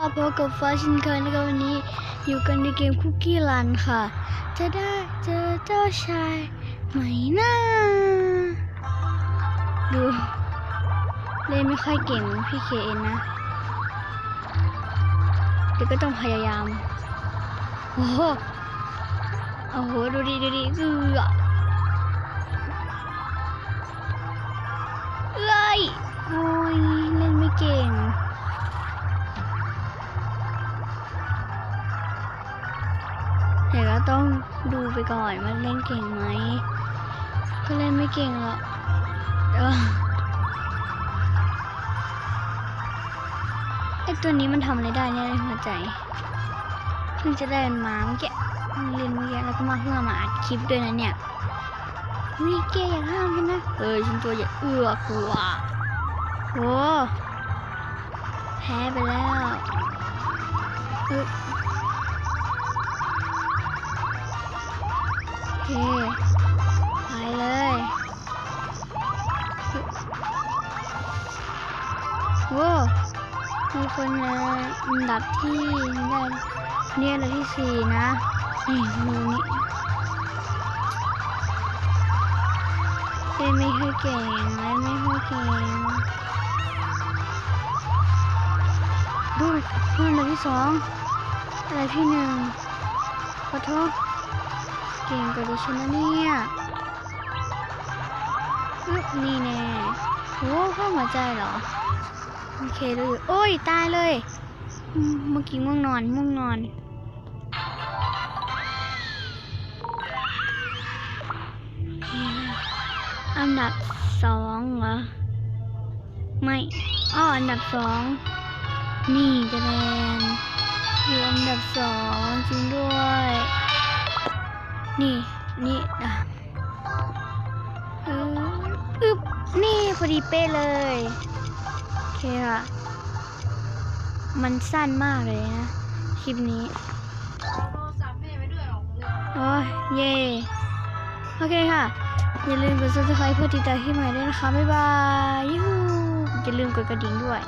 พบกับฟ้าชินเคยนะคะวันนี้อยู่กันในเกมคุกกี้รันค่ะ จะได้เจอเจ้าชายไหมนะดูเล่นไม่ค่อยเก่งพี่เคเอ็นนะเดี๋ยวก็ต้องพยายาม โอ้โห โอ้โห ดูดิดูดิเอือ เดี๋ยวก็ต้องดูไปก่อนว่าเล่นเก่งไหมก็เล่นไม่เก่งหรอกเออไอตัวนี้มันทำอะไรได้เนี่ยหัวใจเพิ่งจะได้มันมาเมื่อกี้เล่นเมื่อกี้แล้วก็มาเพื่อมาอัดคลิปด้วยนะเนี่ยวิเกอย่าห้ามฉันนะเออฉันตัวใหญ่เอือกว่าโอ้แพ้ไปแล้วเออ เคไปเลยว้ามีคนเลยอันดับที่ได้เนี่ยอันดับที่สี่นะนี่ดูนี่เล่นไม่ค่อยเก่งเล่นไม่ค่อยเก่งดูเพื่อนอันดับที่สองอันดับที่หนึ่งขอโทษ เก่งกว่าดิฉันนะเนี่ยนี่แน่โอ้ข้าหัวใจเหรอ โอเคดูอยโอ้ย ตายเลย เมื่อกี้ง่วงนอนง่วงนอน อันดับสองเหรอ ไม่อ้ออันดับสอง นี่จะแนนอยู่อันดับสองจริงด้วย นี่ นี่อะอออึบนี่ พอดีเป๊ะเลย โอเคค่ะ มันสั้นมากเลยนะ คลิปนี้โอ้ยเย่โอเคค่ะ อย่าลืมกด subscribe เพื่อติดตามที่ใหม่ด้วยนะคะ บ๊ายบายยูอย่าลืมกดกระดิ่งด้วย